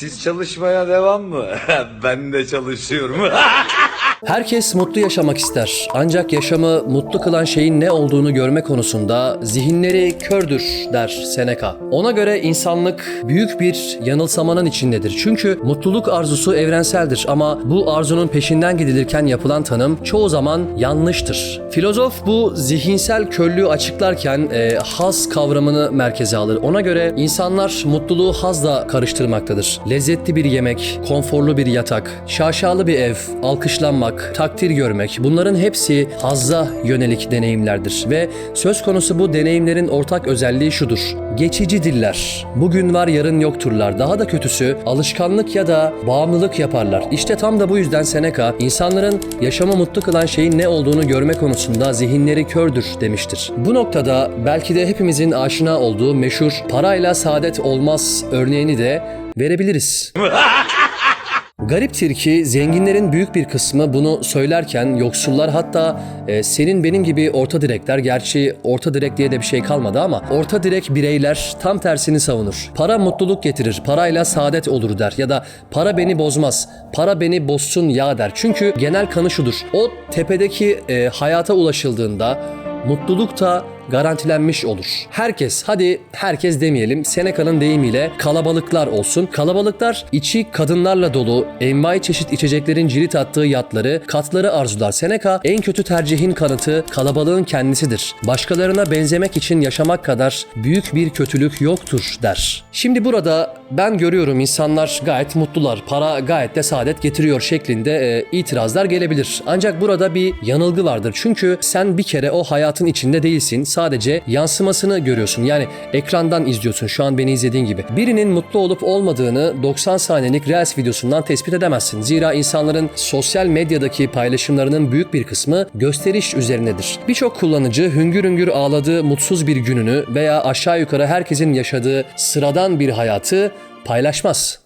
Siz çalışmaya devam mı? ben de çalışıyorum. Herkes mutlu yaşamak ister. Ancak yaşamı mutlu kılan şeyin ne olduğunu görme konusunda zihinleri kördür der Seneca. Ona göre insanlık büyük bir yanılsamanın içindedir. Çünkü mutluluk arzusu evrenseldir ama bu arzunun peşinden gidilirken yapılan tanım çoğu zaman yanlıştır. Filozof bu zihinsel körlüğü açıklarken e, haz kavramını merkeze alır. Ona göre insanlar mutluluğu hazla karıştırmaktadır. Lezzetli bir yemek, konforlu bir yatak, şaşalı bir ev, alkışlanmak, takdir görmek bunların hepsi hazza yönelik deneyimlerdir ve söz konusu bu deneyimlerin ortak özelliği şudur. Geçicidirler. Bugün var yarın yokturlar. Daha da kötüsü alışkanlık ya da bağımlılık yaparlar. İşte tam da bu yüzden Seneca insanların yaşamı mutlu kılan şeyin ne olduğunu görme konusunda zihinleri kördür demiştir. Bu noktada belki de hepimizin aşina olduğu meşhur parayla saadet olmaz örneğini de verebiliriz. Gariptir ki zenginlerin büyük bir kısmı bunu söylerken yoksullar hatta e, senin benim gibi orta direkler gerçi orta direk diye de bir şey kalmadı ama orta direk bireyler tam tersini savunur. Para mutluluk getirir, parayla saadet olur der ya da para beni bozmaz, para beni bozsun ya der. Çünkü genel kanı şudur. O tepedeki e, hayata ulaşıldığında mutluluk da garantilenmiş olur. Herkes, hadi herkes demeyelim, Seneca'nın deyimiyle kalabalıklar olsun. Kalabalıklar içi kadınlarla dolu, envai çeşit içeceklerin cirit attığı yatları, katları arzular. Seneca en kötü tercihin kanıtı kalabalığın kendisidir. Başkalarına benzemek için yaşamak kadar büyük bir kötülük yoktur der. Şimdi burada ben görüyorum insanlar gayet mutlular, para gayet de saadet getiriyor şeklinde e, itirazlar gelebilir. Ancak burada bir yanılgı vardır. Çünkü sen bir kere o hayatın içinde değilsin. Sadece yansımasını görüyorsun. Yani ekrandan izliyorsun şu an beni izlediğin gibi. Birinin mutlu olup olmadığını 90 saniyelik Reels videosundan tespit edemezsin. Zira insanların sosyal medyadaki paylaşımlarının büyük bir kısmı gösteriş üzerinedir. Birçok kullanıcı hüngür hüngür ağladığı mutsuz bir gününü veya aşağı yukarı herkesin yaşadığı sıradan bir hayatı paylaşmaz.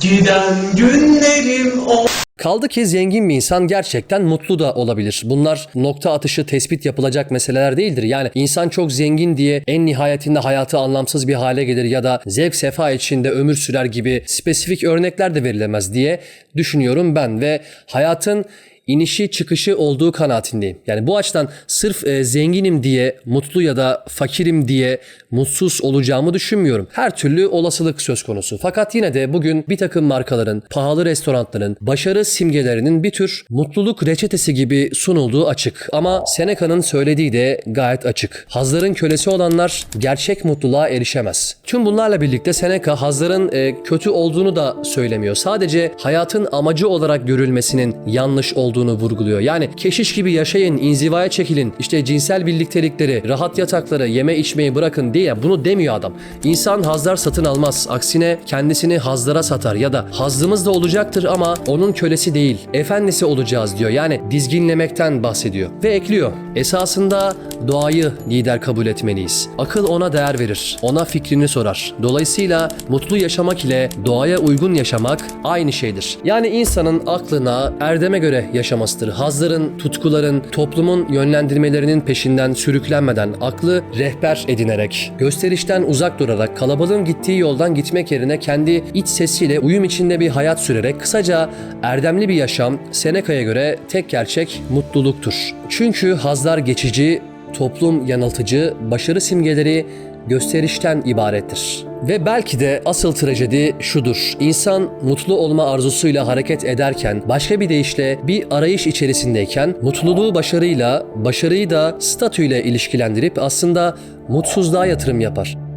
Giden günlerim o Kaldı ki zengin bir insan gerçekten mutlu da olabilir. Bunlar nokta atışı tespit yapılacak meseleler değildir. Yani insan çok zengin diye en nihayetinde hayatı anlamsız bir hale gelir ya da zevk sefa içinde ömür sürer gibi spesifik örnekler de verilemez diye düşünüyorum ben ve hayatın inişi çıkışı olduğu kanaatindeyim. Yani bu açıdan sırf e, zenginim diye mutlu ya da fakirim diye mutsuz olacağımı düşünmüyorum. Her türlü olasılık söz konusu. Fakat yine de bugün bir takım markaların, pahalı restoranların, başarı simgelerinin bir tür mutluluk reçetesi gibi sunulduğu açık. Ama Seneca'nın söylediği de gayet açık. Hazların kölesi olanlar gerçek mutluluğa erişemez. Tüm bunlarla birlikte Seneca hazların e, kötü olduğunu da söylemiyor. Sadece hayatın amacı olarak görülmesinin yanlış olduğunu vurguluyor. Yani keşiş gibi yaşayın, inzivaya çekilin, işte cinsel birliktelikleri, rahat yatakları, yeme içmeyi bırakın diye bunu demiyor adam. İnsan hazlar satın almaz. Aksine kendisini hazlara satar ya da hazzımız da olacaktır ama onun kölesi değil, efendisi olacağız diyor. Yani dizginlemekten bahsediyor. Ve ekliyor. Esasında doğayı lider kabul etmeliyiz. Akıl ona değer verir. Ona fikrini sorar. Dolayısıyla mutlu yaşamak ile doğaya uygun yaşamak aynı şeydir. Yani insanın aklına erdeme göre yaşamasıdır. Hazların, tutkuların, toplumun yönlendirmelerinin peşinden sürüklenmeden aklı rehber edinerek, gösterişten uzak durarak, kalabalığın gittiği yoldan gitmek yerine kendi iç sesiyle uyum içinde bir hayat sürerek kısaca erdemli bir yaşam Seneca'ya göre tek gerçek mutluluktur. Çünkü hazlar geçici, toplum yanıltıcı, başarı simgeleri gösterişten ibarettir. Ve belki de asıl trajedi şudur. İnsan mutlu olma arzusuyla hareket ederken, başka bir deyişle bir arayış içerisindeyken mutluluğu başarıyla, başarıyı da statüyle ilişkilendirip aslında mutsuzluğa yatırım yapar.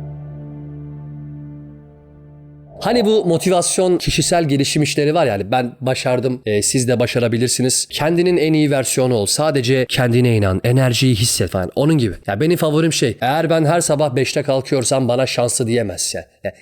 Hani bu motivasyon kişisel gelişim işleri var yani ben başardım e, siz de başarabilirsiniz. Kendinin en iyi versiyonu ol. Sadece kendine inan. Enerjiyi hisset falan. Onun gibi. Ya benim favorim şey. Eğer ben her sabah 5'te kalkıyorsam bana şanslı diyemez ya. Ya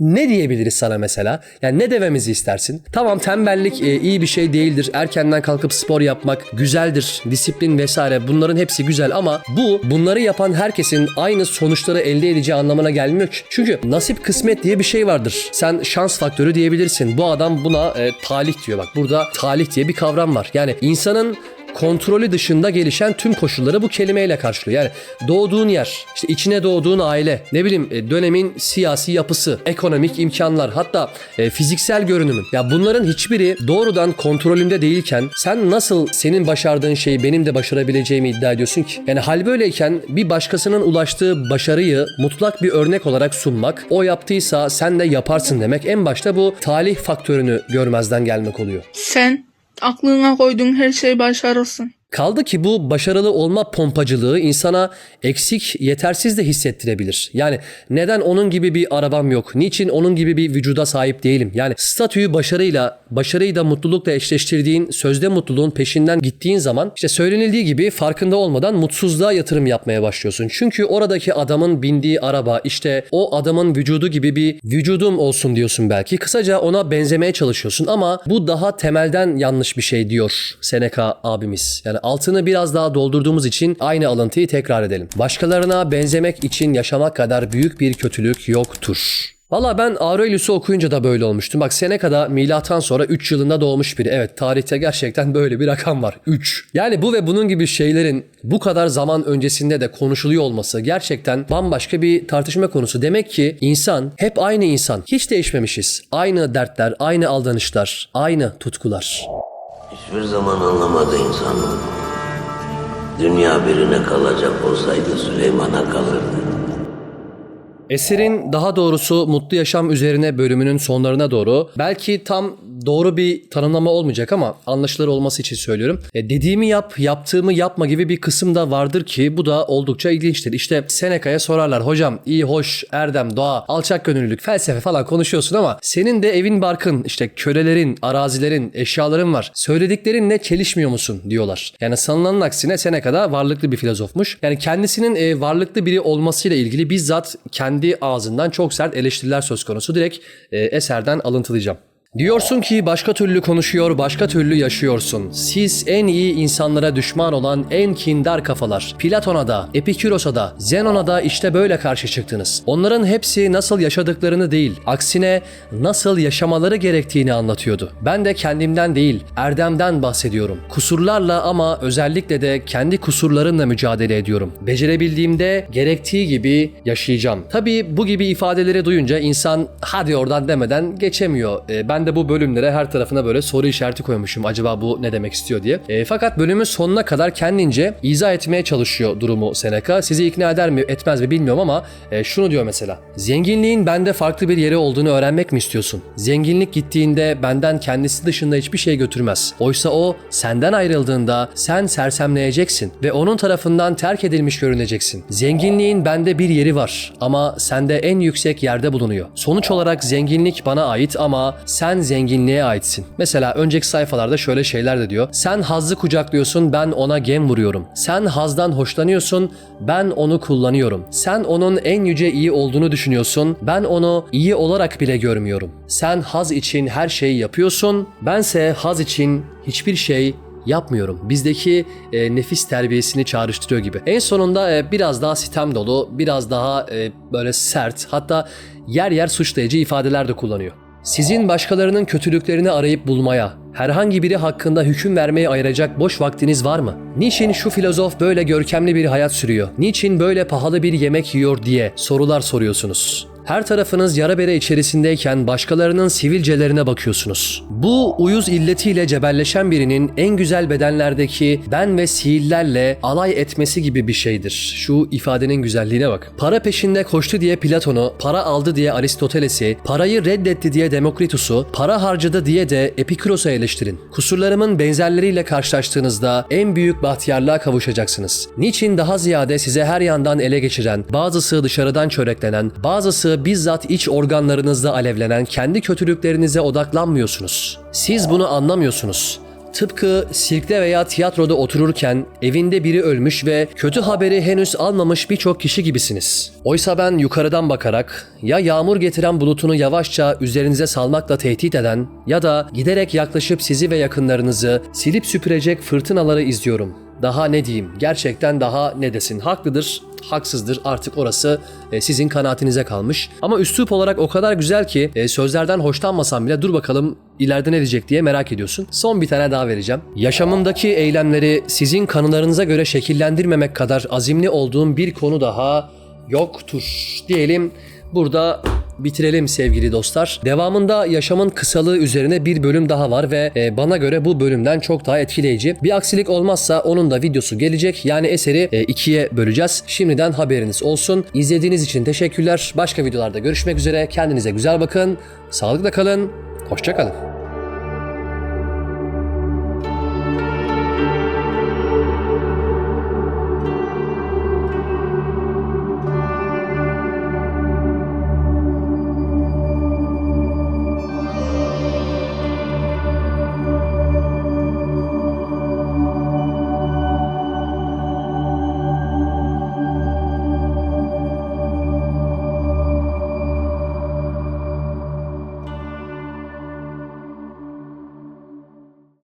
ne diyebiliriz sana mesela? Yani ne dememizi istersin? Tamam tembellik e, iyi bir şey değildir. Erkenden kalkıp spor yapmak güzeldir. Disiplin vesaire bunların hepsi güzel ama bu bunları yapan herkesin aynı sonuçları elde edeceği anlamına gelmiyor ki. Çünkü nasip kısmet diye bir şey vardır. Sen şans faktörü diyebilirsin. Bu adam buna e, talih diyor bak. Burada talih diye bir kavram var. Yani insanın kontrolü dışında gelişen tüm koşulları bu kelimeyle karşılıyor. Yani doğduğun yer, işte içine doğduğun aile, ne bileyim e, dönemin siyasi yapısı, ekonomik imkanlar, hatta e, fiziksel görünümün. Ya bunların hiçbiri doğrudan kontrolümde değilken sen nasıl senin başardığın şeyi benim de başarabileceğimi iddia ediyorsun ki? Yani hal böyleyken bir başkasının ulaştığı başarıyı mutlak bir örnek olarak sunmak, o yaptıysa sen de yaparsın demek en başta bu talih faktörünü görmezden gelmek oluyor. Sen aklına koyduğun her şeyi başarırsın. Kaldı ki bu başarılı olma pompacılığı insana eksik, yetersiz de hissettirebilir. Yani neden onun gibi bir arabam yok? Niçin onun gibi bir vücuda sahip değilim? Yani statüyü başarıyla, başarıyı da mutlulukla eşleştirdiğin, sözde mutluluğun peşinden gittiğin zaman işte söylenildiği gibi farkında olmadan mutsuzluğa yatırım yapmaya başlıyorsun. Çünkü oradaki adamın bindiği araba işte o adamın vücudu gibi bir vücudum olsun diyorsun belki. Kısaca ona benzemeye çalışıyorsun ama bu daha temelden yanlış bir şey diyor Seneca abimiz. Yani altını biraz daha doldurduğumuz için aynı alıntıyı tekrar edelim. Başkalarına benzemek için yaşamak kadar büyük bir kötülük yoktur. Valla ben Aurelius'u okuyunca da böyle olmuştum. Bak Seneca'da milattan sonra 3 yılında doğmuş biri. Evet tarihte gerçekten böyle bir rakam var. 3. Yani bu ve bunun gibi şeylerin bu kadar zaman öncesinde de konuşuluyor olması gerçekten bambaşka bir tartışma konusu. Demek ki insan hep aynı insan. Hiç değişmemişiz. Aynı dertler, aynı aldanışlar, aynı tutkular. Hiçbir zaman anlamadı insan. Dünya birine kalacak olsaydı Süleyman'a kalırdı. Eserin daha doğrusu mutlu yaşam üzerine bölümünün sonlarına doğru belki tam doğru bir tanımlama olmayacak ama anlaşılır olması için söylüyorum. E, dediğimi yap, yaptığımı yapma gibi bir kısım da vardır ki bu da oldukça ilginçtir. İşte Seneca'ya sorarlar hocam iyi hoş erdem doğa alçak gönüllülük felsefe falan konuşuyorsun ama senin de evin barkın işte kölelerin arazilerin eşyaların var söylediklerinle çelişmiyor musun diyorlar. Yani sanılanın aksine Seneca'da varlıklı bir filozofmuş. Yani kendisinin e, varlıklı biri olmasıyla ilgili bizzat kendi ağzından çok sert eleştiriler söz konusu. Direkt e, eserden alıntılayacağım. Diyorsun ki başka türlü konuşuyor, başka türlü yaşıyorsun. Siz en iyi insanlara düşman olan en kindar kafalar. Platon'a da, Epiküros'a da, Zenon'a da işte böyle karşı çıktınız. Onların hepsi nasıl yaşadıklarını değil, aksine nasıl yaşamaları gerektiğini anlatıyordu. Ben de kendimden değil, erdemden bahsediyorum. Kusurlarla ama özellikle de kendi kusurlarımla mücadele ediyorum. Becerebildiğimde gerektiği gibi yaşayacağım. Tabii bu gibi ifadeleri duyunca insan hadi oradan demeden geçemiyor. Ee, de bu bölümlere her tarafına böyle soru işareti koymuşum. Acaba bu ne demek istiyor diye. E, fakat bölümün sonuna kadar kendince izah etmeye çalışıyor durumu Seneca. Sizi ikna eder mi etmez mi bilmiyorum ama e, şunu diyor mesela. Zenginliğin bende farklı bir yeri olduğunu öğrenmek mi istiyorsun? Zenginlik gittiğinde benden kendisi dışında hiçbir şey götürmez. Oysa o senden ayrıldığında sen sersemleyeceksin ve onun tarafından terk edilmiş görüneceksin. Zenginliğin bende bir yeri var ama sende en yüksek yerde bulunuyor. Sonuç olarak zenginlik bana ait ama sen zenginliğe aitsin. Mesela önceki sayfalarda şöyle şeyler de diyor. Sen hazzı kucaklıyorsun ben ona gem vuruyorum. Sen hazdan hoşlanıyorsun ben onu kullanıyorum. Sen onun en yüce iyi olduğunu düşünüyorsun ben onu iyi olarak bile görmüyorum. Sen haz için her şeyi yapıyorsun bense haz için hiçbir şey yapmıyorum. Bizdeki e, nefis terbiyesini çağrıştırıyor gibi. En sonunda e, biraz daha sitem dolu, biraz daha e, böyle sert, hatta yer yer suçlayıcı ifadeler de kullanıyor. Sizin başkalarının kötülüklerini arayıp bulmaya, herhangi biri hakkında hüküm vermeye ayıracak boş vaktiniz var mı? Niçin şu filozof böyle görkemli bir hayat sürüyor? Niçin böyle pahalı bir yemek yiyor diye sorular soruyorsunuz. Her tarafınız yara bere içerisindeyken başkalarının sivilcelerine bakıyorsunuz. Bu uyuz illetiyle cebelleşen birinin en güzel bedenlerdeki ben ve siillerle alay etmesi gibi bir şeydir. Şu ifadenin güzelliğine bak. Para peşinde koştu diye Platon'u, para aldı diye Aristoteles'i, parayı reddetti diye Demokritus'u, para harcadı diye de Epikuros'u eleştirin. Kusurlarımın benzerleriyle karşılaştığınızda en büyük bahtiyarlığa kavuşacaksınız. Niçin daha ziyade size her yandan ele geçiren, bazısı dışarıdan çöreklenen, bazısı bizzat iç organlarınızda alevlenen kendi kötülüklerinize odaklanmıyorsunuz. Siz bunu anlamıyorsunuz. Tıpkı sirkte veya tiyatroda otururken evinde biri ölmüş ve kötü haberi henüz almamış birçok kişi gibisiniz. Oysa ben yukarıdan bakarak ya yağmur getiren bulutunu yavaşça üzerinize salmakla tehdit eden ya da giderek yaklaşıp sizi ve yakınlarınızı silip süpürecek fırtınaları izliyorum. Daha ne diyeyim? Gerçekten daha ne desin? Haklıdır. Haksızdır. Artık orası e, sizin kanaatinize kalmış. Ama üslup olarak o kadar güzel ki e, sözlerden hoşlanmasam bile dur bakalım ileride ne diyecek diye merak ediyorsun. Son bir tane daha vereceğim. Yaşamımdaki eylemleri sizin kanılarınıza göre şekillendirmemek kadar azimli olduğum bir konu daha yoktur diyelim. Burada bitirelim sevgili dostlar. Devamında yaşamın kısalığı üzerine bir bölüm daha var ve e, bana göre bu bölümden çok daha etkileyici. Bir aksilik olmazsa onun da videosu gelecek. Yani eseri e, ikiye böleceğiz. Şimdiden haberiniz olsun. İzlediğiniz için teşekkürler. Başka videolarda görüşmek üzere. Kendinize güzel bakın. Sağlıkla kalın. Hoşça kalın.